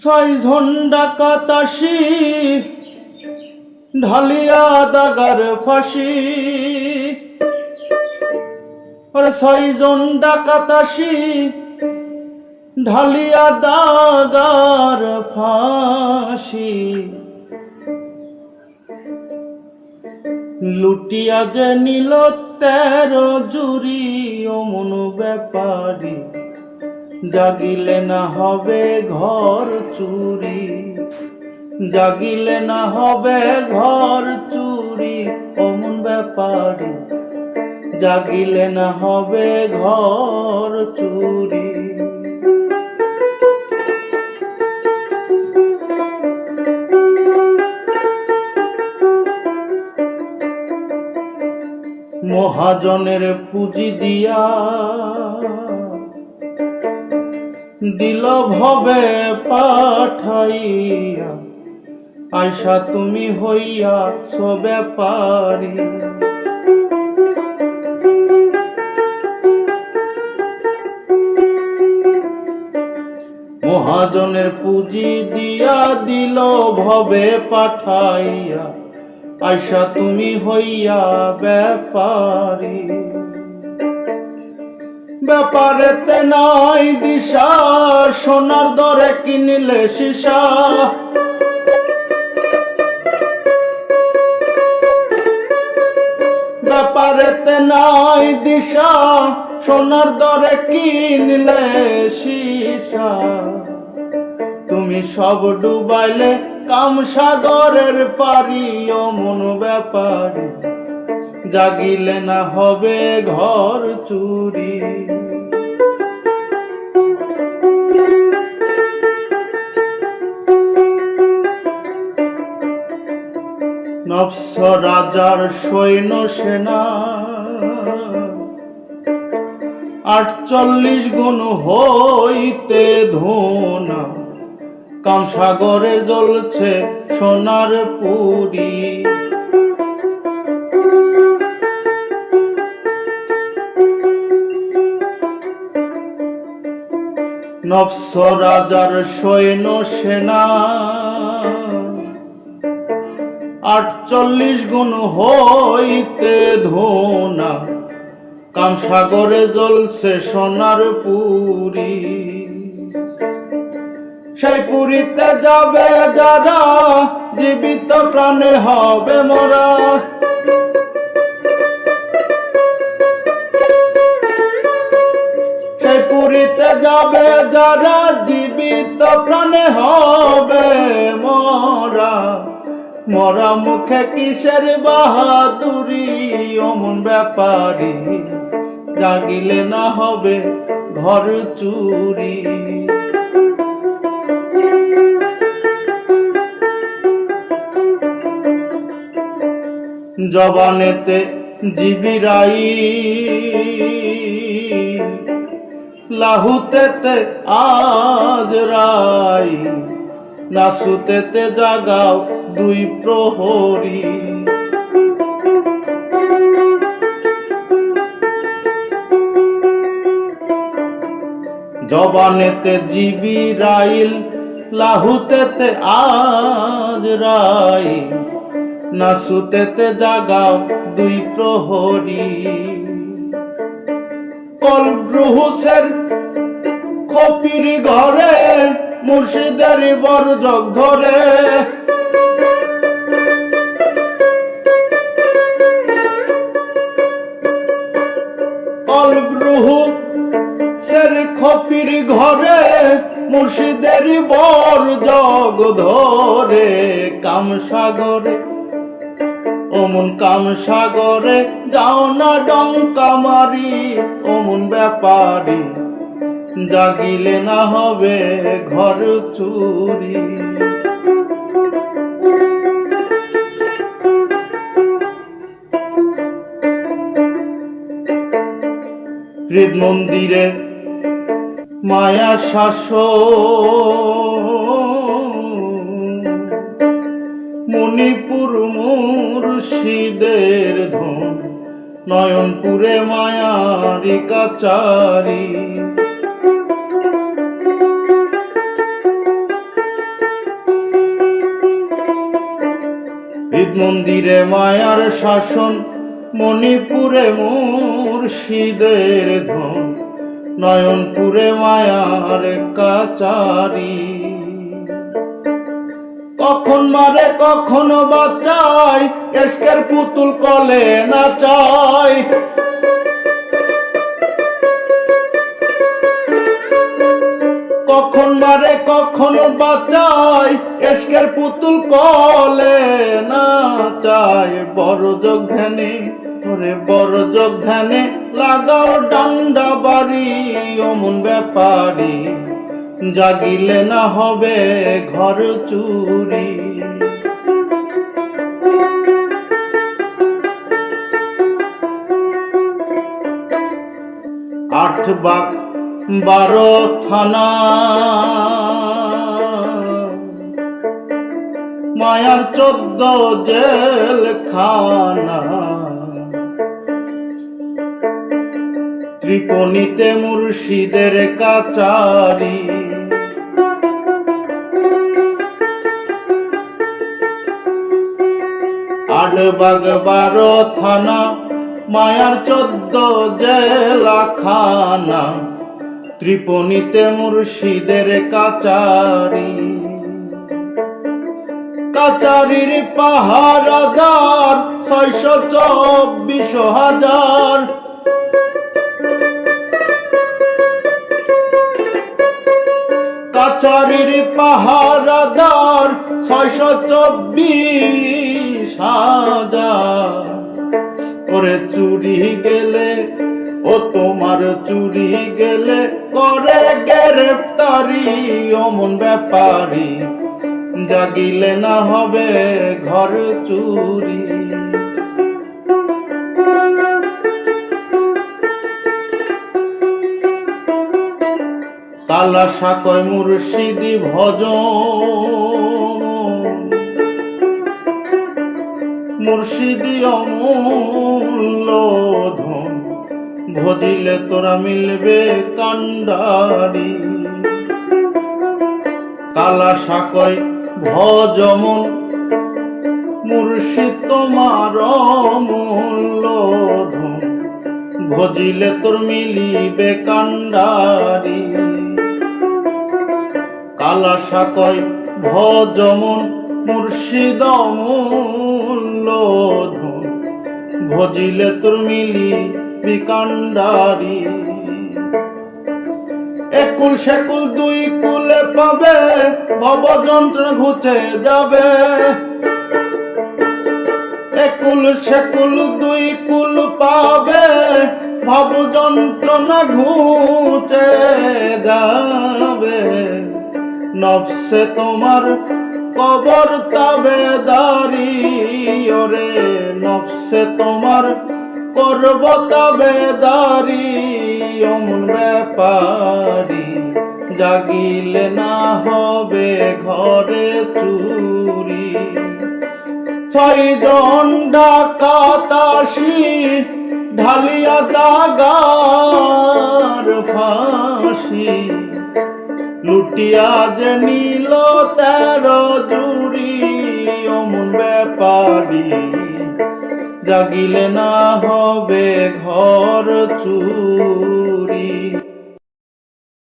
ছয় ঝন্ডা কাতাসি, ঢালিয়া দাগার ফাঁসি। ওরে ছয় জন ডাকাতাসি ঢালিয়া দাগার ফাঁসি। লুটিয়া যে নিল তেরো জুরি অমন ব্যাপারী জাগিলে না হবে ঘর চুরি। জাগিলে না হবে ঘর চুরি, অমন ব্যাপারী। জাগিলে না হবে ঘর চুরি। মহাজনের পুঁজি দিয়া দিল ভবে পাঠাইয়া। আয়সা, তুমি হইয়া সবে পারি। মহাজনের পুঁজি দিয়া দিল ভবে পাঠাইয়া। আয়সা, তুমি হইয়া ব্যাপারি। ব্যাপারেতে নাই দিশা, সোনার দরে কিনিলে সীসা। ব্যাপারেতে নাই দিশা, সোনার দরে কিনলে সীসা। তুমি সব ডুবাইলে কাম সাগরের পারি অমন ব্যাপারে। জাগিলে না হবে ঘর চুরি। নফস রাজার সৈন্য সেনা। আটচল্লিশ গুণ হইতে ধোনা। কামসাগরে জ্বলছে সোনার পুরী। নফস রাজার সৈন্য সেনা। আটচল্লিশ গুণ হইতে ধোনা। কামসাগরে জ্বলছে সোনার পুরী। সেই পুরীতে যাবে যারা, জীবিত প্রাণে হবে মরা। সেই পুরীতে যাবে যারা, জীবিত প্রাণে হবে মরা। মরা মুখে কিসের বাহাদুরি? অমন ব্যাপারী জাগিলে না হবে ঘর চুরি। জবানেতে জিবিরাই লাহুতেতে আজ রাই নাসুতেতে জাগাও দুই প্রহরী। জবানেতে জিবি রাইল লাহুতেতে আজ রাই নাসুতেতে জাগাও দুই প্রহরী। কলব্রুহুসের কপির ঘরে, মুর্শিদের বড় জগ ধরে খপির ঘরে, মুর্শিদের বর জগ ধরে কামসাগরে অমন কাম সাগরে, যাও না ডঙ্কা মারি, অমন ব্যাপারে, জাগিলে না হবে ঘর চুরি। হৃদ মন্দিরে মায়া শাস মণিপুর মুর্শিদের ধন নয়নপুরে মায়ারি কাচারি মন্দিরে মায়ার শাসন মণিপুরে মুর্শিদের ধন। নয়নপুরে মায়ার কাচারি। কখন মারে, কখনো বাঁচাই এসকের পুতুল কলে না চাই কখন মারে, কখনো বাঁচাই এসকের পুতুল কলে না চাই বড় যোগ ধ্যানে ওরে বড় যোগ ধ্যানে লাগাও ডান্ডা বাড়ি, অমন ব্যাপারী। জাগিলে না হবে ঘর চুরি। আট বাক বারো থানা। মায়ার চোদ্দ জেল ত্রিপণীতে মুর্শিদের কাচারি। আটবাগ বারো থানা, মায়ার চোদ্দ জেলা খানা। ত্রিপণীতে মুর্শিদের কাচারি। কাচারির পাহারাদার ছয়শো চব্বিশ হাজার। কাচারির পাহারাদার ছয়শো চব্বিশ করে চুরি গেলে, ও তোমার চুরি গেলে করে গ্রেফতারি অমন ব্যাপারী, জাগিলে না হবে ঘর চুরি। কালা সাকয় মুর্শিদি ভজন। মুর্শিদি অমূল্য ধন, ভজিলে তোরা মিলবে কান্ডারি কালা সাকয় ভজমন, মুর্শিদ তোমার অমূল্য ধন, ভজিলে তোর মিলিবে কান্ডারি কালা সাকয় ভজমন, মুর্শিদ অমূল্য ধন ভজিলে তোর মিলি বিকান্ডারি একুল সেকুল দুই কুলে পাবে ভব যন্ত্র ঘুচে যাবে। একুল সেকুল দুই কুল পাবে ভব যন্ত্রণা ঘুচে যাবে। নফসে তোমার কবর তাবে দারি, ওরে নফসে তোমার করব তবে দারি, অমন ব্যাপারি জাগিলে না হবে ঘরে চুরি। ছয়জন ডাকাতাসি ঢালিয়া দাগার ফাঁসি। লুটিয়া যে নীল তের জুড়ি অমন ব্যাপারি। জাগিলে না হবে ঘর চুরি।